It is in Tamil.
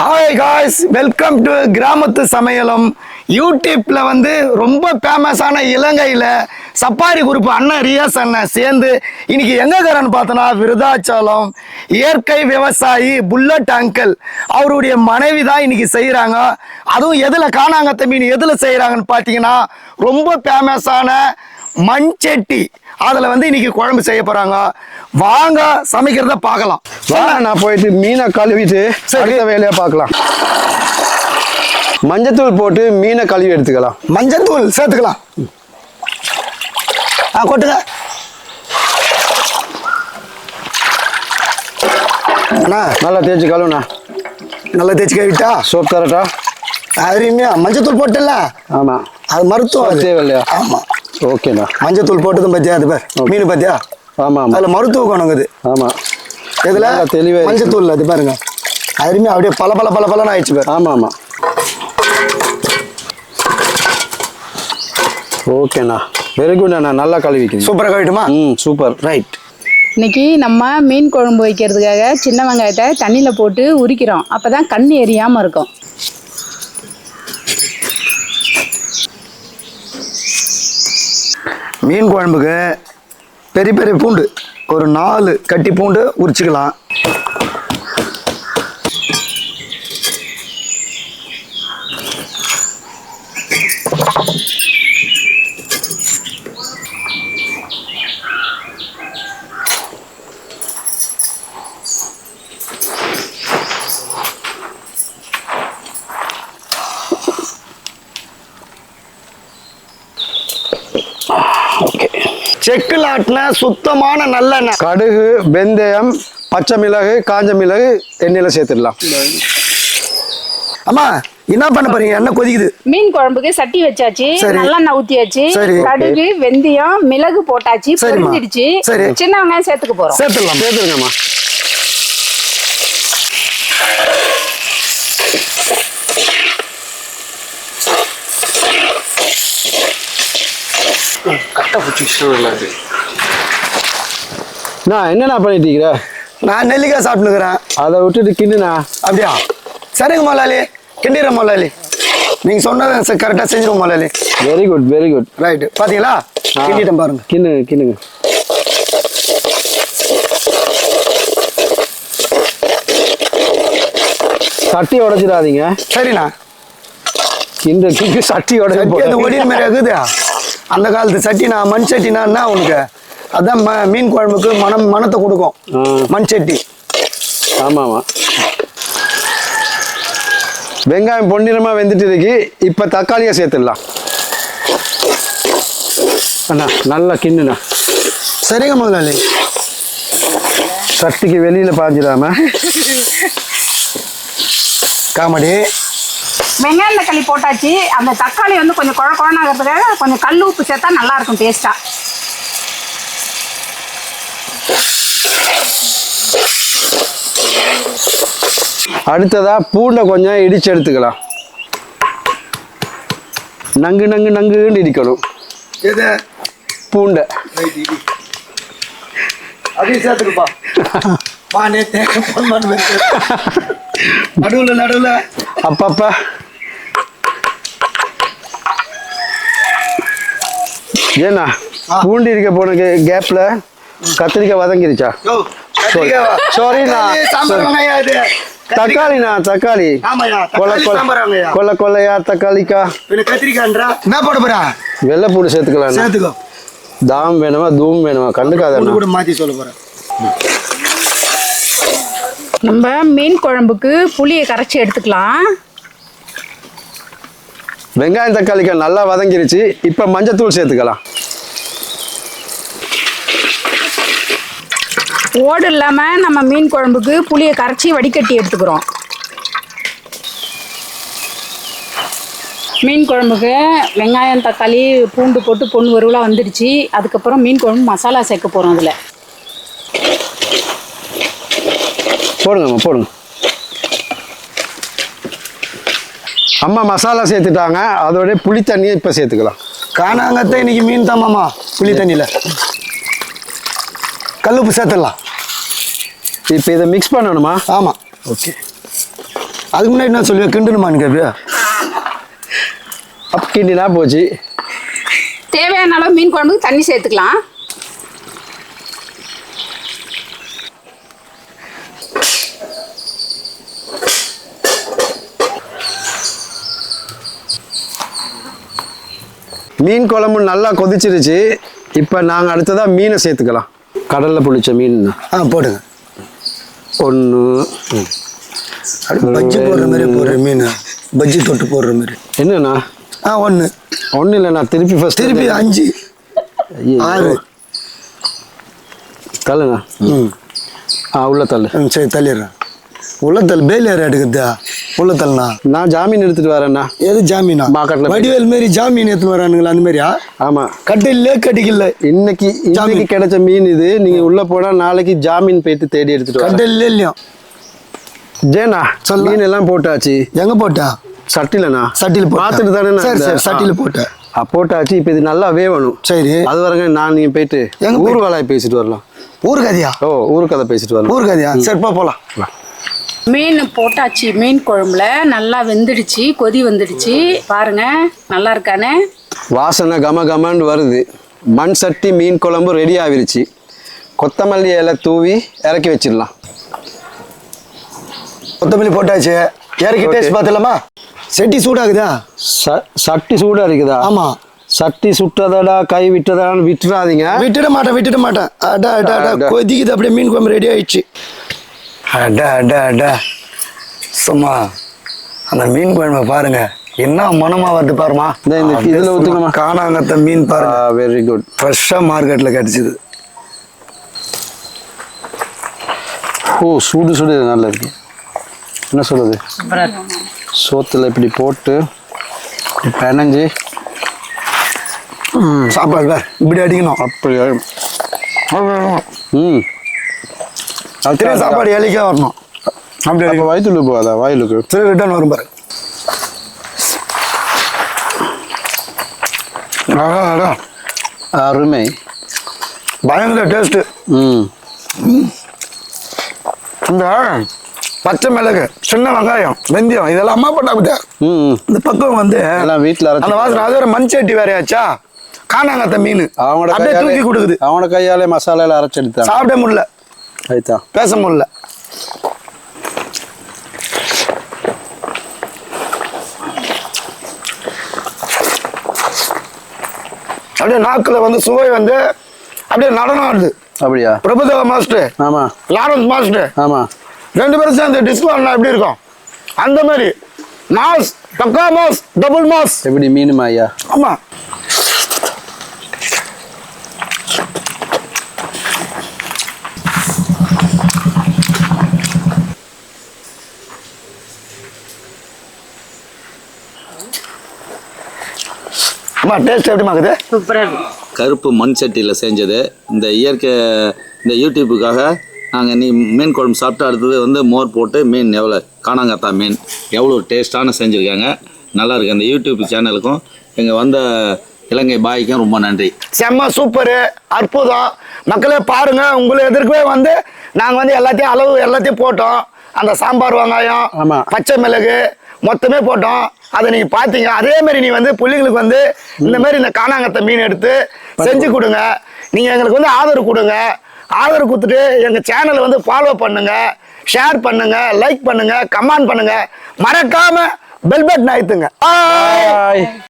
ஹாய் காய்ஸ் வெல்கம் டு கிராமத்து சமையலும். யூடியூப்பில் வந்து ரொம்ப ஃபேமஸான இலங்கையில் சப்பாரி குரூப் அண்ணன் ரியாஸ் அண்ணன் சேர்ந்து இன்னைக்கு எங்க இருக்கிறான்னு பார்த்தோன்னா விருதாச்சலம் இயற்கை விவசாயி புல்லட் அங்கிள். அவருடைய மனைவி தான் இன்னைக்கு செய்கிறாங்க அதுவும் எதில் காணாங்க மீன் எதில் செய்கிறாங்கன்னு பார்த்தீங்கன்னா ரொம்ப ஃபேமஸான மண் சட்டி அதில் வந்து இன்னைக்கு குழம்பு செய்ய போகிறாங்க வாங்க சமைக்கிறத பார்க்கலாம். வா. நான் போயிட்டு மீனை கழுவிட்டு. அடுத்த வேலையை பார்க்கலாம். மஞ்சத்தூள் போட்டு மீனை கழுவி எடுத்துக்கலாம். மஞ்சத்தூள் சேர்த்துக்கலாம். ஆ கொட்டுங்க. அண்ணா. நல்லா தேய்ச்சி கழுவுண்ணா. நல்லா தேய்ச்சி கழுவிட்டா? சோப் தரட்டா? அருமையா. மஞ்சத்தூள் போட்டல ஆமாம் அது மருத்துவம். தேவையில்லையா ஆமா. ஓகேண்ணா மஞ்சத்தூள் போட்டதும் பத்தியா அது பேர். மீன் பத்தியா? ஆமாம் ஆமாம் அதுல மருத்துவ குணம் இது ஆமாம் இதுல நல்லா தெளிவா இருக்கு. மஞ்சத்தூள் அது பாருங்க. அருமையா அப்படியே பல பல பல பலன்னு ஆயிடுச்சு பாரு. ஆமாம் ஆமாம் ஓகேண்ணா வெரி குட் அண்ணா நல்லா கழுவிக்கிறீங்க சூப்பரா கழுவிட்டுமா? ம் சூப்பர். ரைட் இன்னைக்கு நம்ம மீன் குழம்பு வைக்கிறதுக்காக சின்ன வெங்காயத்தை தண்ணியில் போட்டு உரிக்கிறோம். அப்போ தான் கண் எரியாமல் இருக்கும். மீன் குழம்புக்கு பெரிய பெரிய பூண்டு. ஒரு நாலு கட்டி பூண்டு உரிச்சுக்கலாம். செக்கில் ஆட்டின சுத்தமான நல்லெண்ணெய் கடுகு வெந்தயம் பச்சை மிளகு காஞ்ச மிளகு எண்ணெயில் சேர்த்துடலாம் அம்மா என்ன பண்ண போறீங்க என்ன கொதிக்குது மீன் குழம்புக்கு சட்டி வச்சாச்சு. நல்லெண்ணெய் ஊற்றியாச்சு சரி. கடுகு வெந்தயம் மிளகு போட்டாச்சு. பொரிஞ்சிடுச்சு. சின்ன வெங்காயம் சேர்த்துக்க போகிறோம் சேர்த்துடலாம் சேர்த்துருங்கம்மா நான் என்னண்ணா பண்ணிட்டு இருக்கிற நான் நெல்லிக்காய் சாப்பிட்டுக்கிறேன் அதை விட்டுட்டு கிண்டுண்ணா. அப்படியா? சரிங்க முதலாளி கிண்டிடுறேன் முதலாளி நீங்க சொன்னதை கரெக்டாக செஞ்சிருவோம் முதலாளி very good very good right பாத்தீங்களா? கிண்டிட்டேன் பாருங்க. கிண்டுங்க கிண்டுங்க. சட்டி உடைச்சிடாதீங்க. சரிண்ணா. கிண்டு கிண்டு சட்டி உடச்சி ஒடின மாதிரி இருக்குது அந்த காலத்து சட்டினா மண் சட்டினா என்ன உனக்கு அதான் ம மீன் குழம்புக்கு மனம் மனத்தை கொடுக்கும். மண் சட்டி. ஆமாம். வெங்காயம் பொன்னிறமா வெந்துட்டு இருக்கு இப்போ தக்காளியை சேர்த்துடலாம். அண்ணா நல்லா கிண்டுண்ணா. சரிங்க முதலாளி. சட்டிக்கு வெளியில பாஞ்சிடாம. காமெடி. வெங்காயம் தக்காளி போட்டாச்சு. அந்த தக்காளி வந்து கொஞ்சம் குழ குழனாகிறதுக்காக கொஞ்சம் கல் உப்பு சேர்த்தா நல்லா இருக்கும் டேஸ்ட்டாக அடுத்ததா பூண்டை கொஞ்சம் இடிச்சு எடுத்துக்கலாம். நங்கு நங்கு நங்குன்னு இடிக்கணும். பூண்டை. அப்படியே சேர்த்துக்குப்பா. நடுவில் நடுவில். அப்பப்ப ஏண்ணா. பூண்டு இருக்க போன கே- கேப்ல கத்திரிக்காய் வதங்கிருச்சா? இது. தக்காளிண்ணா தக்காளி. கொல்ல. கொல்ல கொல்லையா தக்காளிக்கா? பின்ன கத்திரிக்காய்ன்றா என்ன போட போறா? வெள்ளைப்பூடு சேர்த்துக்கலாம் சேர்த்துக்கோ. தாம் வேணுமா தூம் வேணுமா? கண்டுக்காத கூட மாற்றி சொல்ல போறேன் நம்ம மீன் குழம்புக்கு புளியை கரைச்சி எடுத்துக்கலாம். வெங்காயம் தக்காளிக்காய் நல்லா வதங்கிருச்சு. இப்போ மஞ்சத்தூள் சேர்த்துக்கலாம். ஓடு இல்லாமல் நம்ம மீன் குழம்புக்கு புளியை கரைச்சி வடிகட்டி எடுத்துக்கிறோம். மீன் குழம்புக்கு வெங்காயம் தக்காளி பூண்டு போட்டு பொண்ணு வறுவலாக வந்துடுச்சு அதுக்கப்புறம் மீன் குழம்பு மசாலா சேர்க்க போகிறோம் அதில். போடுங்கம்மா போடுங்க. அம்மா மசாலா சேர்த்துட்டாங்க. அதோட புளி தண்ணியை இப்போ சேர்த்துக்கலாம். காணாங்கத்தை இன்னைக்கு மீன் தான் மாமா புளி தண்ணியில். கல்லுப்பு சேர்த்துடலாம். இப்போ இதை மிக்ஸ் பண்ணணுமா? ஆமாம் ஓகே அதுக்கு முன்னாடி என்ன சொல்லுவேன் கிண்டணுமான்னு கேப்பியா அப் கிண்டினா போச்சு. தேவையான அளவு மீன் குழம்புக்கு தண்ணி சேர்த்துக்கலாம். மீன் குழம்பு நல்லா கொதிச்சிருச்சு. இப்போ நாங்கள் அடுத்ததாக மீனை சேர்த்துக்கலாம். கடலில் புளிச்ச மீன். ஆ போடுங்க. ஒன்று பஜ்ஜி போடுற மாதிரி போடுற மீன். பஜ்ஜி தொட்டு போடுற மாதிரி. என்னண்ணா? ஆ ஒன்று ஒன்றும் இல்லைண்ணா திருப்பி ஃபஸ்ட் திருப்பி அஞ்சு. ஆறு. தள்ளுண்ணா. ம். ஆ உள்ள தள்ளு. ம், சரி தள்ளிடுறேன். உள்ளத்தல் பேல் ஏற எடுக்குதா உள்ளத்தல்னா நான் ஜாமீன் எடுத்துட்டு வரேண்ணா. எது ஜாமீனா? மார்க்கெட்ல வடிவேல் மாரி ஜாமீன் எடுத்துன்னு வரானுங்களா அந்த மாதிரியா ஆமாம் கட்டில்ல கட்டிக்கல இன்னைக்கு இன்னைக்கு கிடைச்ச மீன் இது. நீங்க உள்ள போனா நாளைக்கு ஜாமீன் போயிட்டு தேடி எடுத்துட்டு வரேன். கட்டில்ல இல்லையும் ஜேனா சொல்லு. மீன் எல்லாம் போட்டாச்சு. எங்க போட்டா? சட்டிலண்ணா. சட்டியில் போட்டா. பார்த்துட்டு தானே சரி சரி சட்டியில் போட்டேன் போட்டாச்சு. இப்போ இது நல்லா வேவணும். சரி. அது வரைக்கும் நான் நீங்க போயிட்டு எங்க போய்- ஊர் வேலையை பேசிட்டு வரலாம். ஊர் கதையா ஓ ஊர் கதை பேசிட்டு வரலாம் ஊர் கதையா சரிப்பா போலாம். மீன் போட்டாச்சு மீன் குழம்புல. நல்லா வெந்துடுச்சு கொதி வந்துடுச்சு. பாருங்க நல்லா இருக்கானே? வாசனை கம கமன்னு வருது. மண் சட்டி மீன் குழம்பு ரெடி ஆகிருச்சு. கொத்தமல்லி இலை தூவி இறக்கி வச்சிடலாம். கொத்தமல்லி போட்டாச்சு. இறக்கி. டேஸ்ட் பார்த்துலாமா செட்டி சூடாகுதா? ச- சட்டி சூடா இருக்குதா ஆமா. சட்டி சுட்டதடா கை விட்டதான்னு விட்டுறாதீங்க. விட்டுட மாட்டேன் விட்டுட மாட்டேன். அடா அடா. கொதிக்குது அப்படியே மீன் குழம்பு ரெடி ஆயிடுச்சு. அடா அடா அடா. சும்மா அந்த மீன் குழம்பு பாருங்க. என்ன மனமா வருது பாருமா இந்த இதுல. சும்மா காணாங்கத்த மீன் பாருங்க. வெரி குட் ஃப்ரெஷ்ஷாக மார்க்கெட்டில் கிடச்சிது. ஓ சூடு சூடு இது நல்லா இருக்கு. என்ன சொல்றது? சோத்துல இப்படி போட்டு பிணைஞ்சு சாப்பாடு இப்படி அடிக்கணும். அப்படி ம். திரும்ப சாப்பாடு இலைக்கே வரணும். அப்படி அப்போ வயிற்றுல போகாதா வாயிலுக்கு? திரும்ப ரிட்டர்ன் வரும் பாரு. அருமை. பயங்கர டேஸ்ட்டு ம். இந்த பச்சை மிளகு சின்ன வெங்காயம் வெந்தயம் இதெல்லாம் அம்மா பண்ணா விட்டா ம் ம். இந்த பக்கம் வந்து வீட்டில் அந்த வாசனை அது ஒரு மண் சட்டி வேறையாச்சா காணாங்கத்த மீன். அவங்களோட அப்படியே தூக்கி கொடுக்குது. அவனோட கையாலே மசாலால அரைச்சு எடுத்தாங்க சாப்பிட முடியல. ஆயிட்டா பேச முடியல அப்படியே நாக்குல வந்து சுவை வந்து அப்படியே நடனம் ஆடுது. அப்படியா? பிரபுதேவ மாஸ்டர். ஆமா. Lawrence master. ஆமா. ரெண்டு பேரும் சேர்ந்து டிஸ்கோ அண்ணா எப்படி இருக்கும்? அந்த மாதிரி. மாஸ் பக்கா மாஸ் டபுள் மாஸ். எப்படி மீனுமா ஐயா? ஆமா. அம்மா டேஸ்ட் எப்படிமா இருக்குது? சூப்பராக கருப்பு மண் சட்டியில் செஞ்சது. இந்த இயற்கை இந்த யூடியூப்புக்காக நாங்கள் நீ மீன் குழம்பு சாப்பிட்டு அடுத்தது வந்து மோர் போட்டு மீன் எவ்வளோ காணாங்கத்தா மீன் எவ்வளோ டேஸ்ட்டான செஞ்சுருக்காங்க. நல்லா இருக்கு. அந்த யூடியூப் சேனலுக்கும் எங்கள் வந்த இலங்கை பாய்க்கும் ரொம்ப நன்றி. செம்ம சூப்பரு. அற்புதம். மக்களே பாருங்க. உங்களை எதிர்க்கவே வந்து நாங்கள் வந்து எல்லாத்தையும் அளவு எல்லாத்தையும் போட்டோம். அந்த சாம்பார் வெங்காயம் ஆமா. பச்சை மிளகு மொத்தமே போட்டோம். அதை நீங்க பாத்தீங்க அதே மாதிரி நீ வந்து பிள்ளைங்களுக்கு வந்து இந்த மாதிரி இந்த காணாங்கத்தை மீன் எடுத்து செஞ்சு கொடுங்க. நீங்க எங்களுக்கு வந்து ஆதரவு கொடுங்க. ஆதரவு கொடுத்துட்டு எங்க சேனலை வந்து ஃபாலோ பண்ணுங்க. ஷேர் பண்ணுங்க. லைக் பண்ணுங்க. கமெண்ட் பண்ணுங்க. மறக்காம பெல் பட்டன் அழுத்துங்க. Bye. பாய்